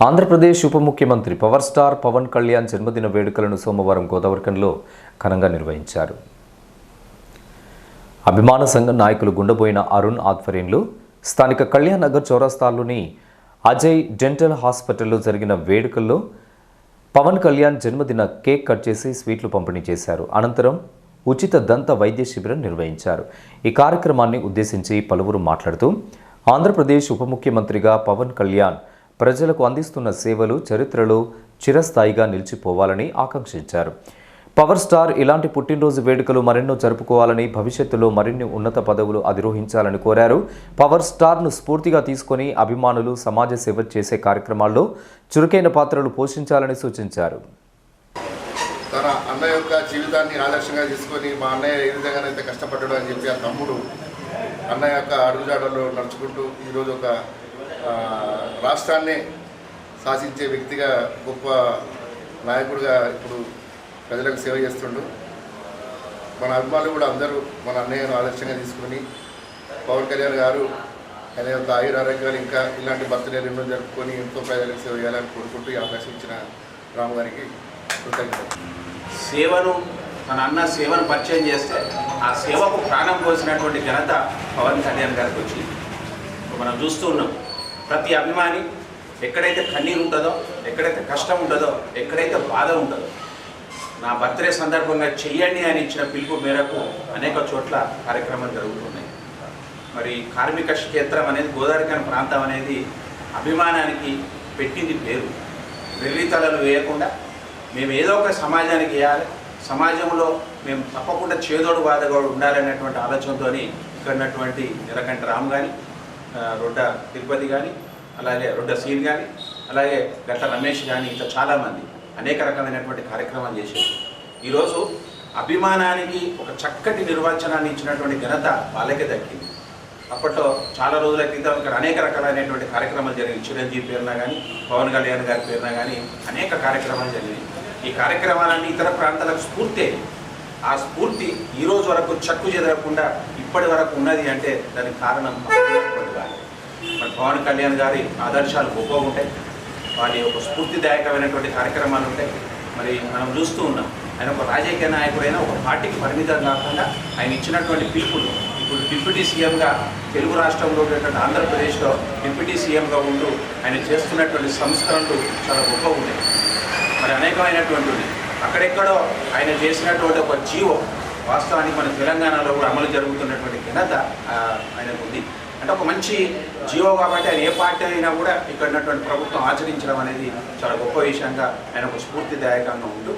ఆంధ్రప్రదేశ్ ఉప ముఖ్యమంత్రి power star Pawan Kalyan జన్మదిన వేడుకలను సోమవారం గోదావరికంలో ఘనంగా నిర్వహించారు. అభిమాన సంఘ నాయకులు గుండబోయిన అరుణ్ ఆధ్వర్యంలో స్థానిక కళ్యాణ్ నగర్ చౌరస్తాలోని అజయ్ డెంటల్ హాస్పిటల్లో జరిగిన వేడుకల్లో పవన్ కళ్యాణ్ జన్మదిన కేక్ కట్ చేసి స్వీట్లు పంపిణీ చేశారు. అనంతరం ఉచిత దంత వైద్య శిబిరం నిర్వహించారు. ఈ కార్యక్రమాన్ని ఉద్దేశించి పలువురు మాట్లాడుతూ ఆంధ్రప్రదేశ్ ఉప ముఖ్యమంత్రిగా పవన్ కళ్యాణ్ ప్రజలకు అందిస్తున్న సేవలు చరిత్రలో చిరస్థాయిగా నిలిచిపోవాలని ఆకాంక్షించారు. పవర్ స్టార్ ఇలాంటి పుట్టినరోజు వేడుకలు మరెన్నో జరుపుకోవాలని భవిష్యత్తులో మరిన్ని ఉన్నత పదవులు అధిరోహించాలని కోరారు. పవర్ స్టార్ను స్ఫూర్తిగా తీసుకొని అభిమానులు సమాజ సేవ చేసే కార్యక్రమాల్లో చురుకైన పాత్రలు పోషించాలని సూచించారు. తన అన్న యొక్క జీవితాన్ని ఆదర్శంగా తీసుకొని మా అన్నయ్య ఏ విధంగానైతే కష్టపడ్డాడు అని చెప్పి ఆ తమ్ముడు అన్నయ్య యొక్క అడుగుజాడలో నడుచుకుంటూ ఈరోజు ఒక రాష్ట్రాన్నే శాసించే వ్యక్తిగా గొప్ప నాయకుడిగా ఇప్పుడు ప్రజలకు సేవ చేస్తుండు. మన అభిమానులు కూడా అందరూ మన అన్నయ్యను ఆదర్శంగా తీసుకొని పవన్ కళ్యాణ్ గారు ఆయన యొక్క ఆయుర ఆరోగ్యాలు ఇంకా ఇలాంటి బర్త్డేలు ఎన్నో జరుపుకొని ఎంతో ప్రజలకు సేవ చేయాలని కోరుకుంటూ ఈ అవకాశం ఇచ్చిన రాము గారికి కృతజ్ఞత సేవను తన అన్న సేవను పరిచయం చేస్తే ఆ సేవకు ప్రాణం పోసినటువంటి ఘనత పవన్ కళ్యాణ్ గారికి వచ్చింది. మనం చూస్తూ ఉన్నాం. ప్రతి అభిమాని ఎక్కడైతే కన్నీరు ఉంటుందో ఎక్కడైతే కష్టం ఉంటుందో ఎక్కడైతే బాధ ఉంటుందో నా బర్త్డే సందర్భంగా చెయ్యండి అని ఇచ్చిన పిలుపు మేరకు అనేక చోట్ల కార్యక్రమాలు జరుగుతున్నాయి. మరి కార్మిక క్షేత్రం అనేది గోదావరికని ప్రాంతం అనేది అభిమానానికి పెట్టింది పేరు. వెర్రితలలు వేయకుండా మేము ఏదో ఒక సమాజానికి వేయాలి. సమాజంలో మేము తప్పకుండా చేదోడు బాధగోడు ఉండాలనేటువంటి ఆలోచనతో ఇక్కడ ఉన్నటువంటి నిరకంఠ రామ్ కానీ రొడ్డ తిరుపతి కానీ అలాగే రొడ్డ సీన్ కానీ అలాగే గట్ట రమేష్ కానీ ఇంకా చాలామంది అనేక రకమైనటువంటి కార్యక్రమాలు చేశారు. ఈరోజు అభిమానానికి ఒక చక్కటి నిర్వచనాన్ని ఇచ్చినటువంటి ఘనత వాళ్ళకే దక్కింది. అప్పట్లో చాలా రోజుల క్రితం ఇక్కడ అనేక రకాలైనటువంటి కార్యక్రమాలు జరిగాయి. చిరంజీవి పేరున కానీ పవన్ కళ్యాణ్ గారి పేరున కానీ అనేక కార్యక్రమాలు జరిగాయి. ఈ కార్యక్రమాలన్నీ ఇతర ప్రాంతాలకు స్ఫూర్తి. ఆ స్ఫూర్తి ఈరోజు వరకు చక్కు చెదరకుండా ఇప్పటి వరకు ఉన్నది అంటే దానికి కారణం పవన్ కళ్యాణ్ గారి ఆదర్శాలు గొప్పగా ఉంటాయి. వారి యొక్క స్ఫూర్తిదాయకమైనటువంటి కార్యక్రమాలు ఉంటాయి. మరి మనం చూస్తూ ఉన్నాం ఆయన ఒక రాజకీయ నాయకుడైన ఒక పార్టీకి పరిమితం కాకుండా ఆయన ఇచ్చినటువంటి పిలుపులు ఇప్పుడు డిప్యూటీ సీఎంగా తెలుగు రాష్ట్రంలో ఉన్నటువంటి ఆంధ్రప్రదేశ్లో డిప్యూటీ సీఎంగా ఉంటూ ఆయన చేస్తున్నటువంటి సంస్కరణలు చాలా గొప్ప ఉన్నాయి. మరి అనేకమైనటువంటి అక్కడెక్కడో ఆయన చేసినటువంటి ఒక జీవో వాస్తవానికి మన తెలంగాణలో కూడా అమలు జరుగుతున్నటువంటి ఘనత ఆయనకు ఉంది అంటే ఒక మంచి జియో కాబట్టి ఆయన ఏ పార్టీ అయినా కూడా ఇక్కడ ఉన్నటువంటి ప్రభుత్వం ఆచరించడం అనేది చాలా గొప్ప విషయంగా ఆయన ఒక స్ఫూర్తిదాయకంగా ఉంటూ.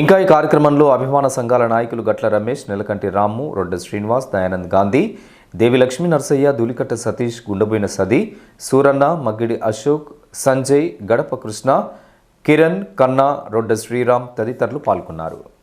ఇంకా ఈ కార్యక్రమంలో అభిమాన సంఘాల నాయకులు గట్ల రమేష్ నెలకంటి రాము రొడ్డ శ్రీనివాస్ దయానంద్ గాంధీ దేవి లక్ష్మీ నర్సయ్య ధూలికట్ట సతీష్ గుండబోయిన సది సూరన్న మగ్గిడి అశోక్ సంజయ్ గడప కృష్ణ కిరణ్ కన్నా రొడ్డ శ్రీరామ్ తదితరులు పాల్గొన్నారు.